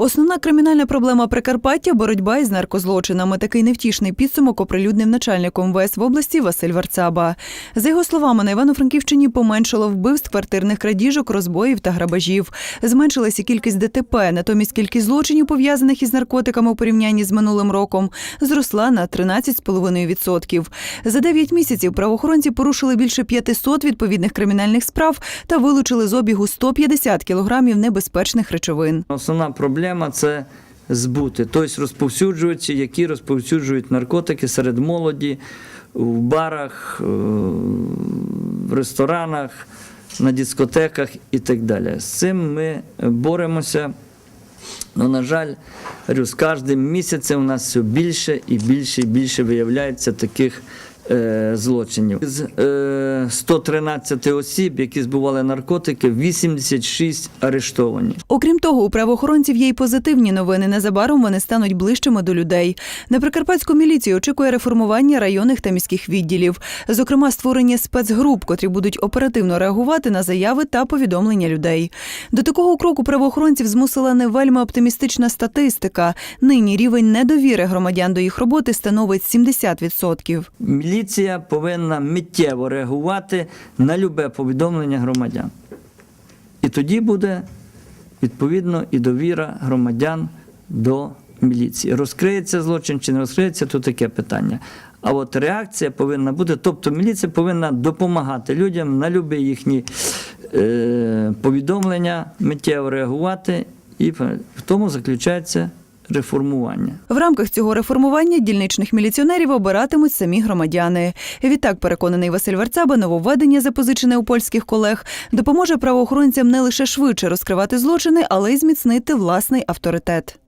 Основна кримінальна проблема Прикарпаття боротьба із наркозлочинами. Такий невтішний підсумок оприлюднив начальник МВС в області Василь Варцаба. За його словами, на Івано-Франківщині поменшало вбивств, квартирних крадіжок, розбоїв та грабежів. Зменшилася кількість ДТП, натомість кількість злочинів, пов'язаних із наркотиками у порівнянні з минулим роком, зросла на 13,5%. За 9 місяців правоохоронці порушили більше 500 відповідних кримінальних справ та вилучили з обігу 150 кілограмів небезпечних речовин. Основна проблема це збути, тобто розповсюджувачі, які розповсюджують наркотики серед молоді в барах, е, в ресторанах, на дискотеках і так далі. З цим ми боремося. Ну, на жаль, з кожним місяцем у нас все більше і більше і більше виявляється таких злочинів. З е, 113 осіб, які збували наркотики, 86 арештовані. Окрім того, у правоохоронців є й позитивні новини. Незабаром вони стануть ближчими до людей. На прикарпатську міліцію очікує реформування районних та міських відділів, зокрема створення спецгруп, котрі будуть оперативно реагувати на заяви та повідомлення людей. До такого кроку правоохоронців змусила не вельми оптимістична статистика. Нині рівень недовіри громадян до їх роботи становить 70%. Міліція повинна миттєво реагувати на любе повідомлення громадян. І тоді буде відповідно і довіра громадян до міліції. Розкриється злочин чи не розкриється, то таке питання. А от реакція повинна бути, тобто міліція повинна допомагати людям на любі їхні е, повідомлення, миттєво реагувати, і в тому заключається реформування. В рамках цього реформування дільничних міліціонерів обиратимуть самі громадяни. Відтак, переконаний Василь Варцаба, нововведення, запозичене у польських колег, допоможе правоохоронцям не лише швидше розкривати злочини, але й зміцнити власний авторитет.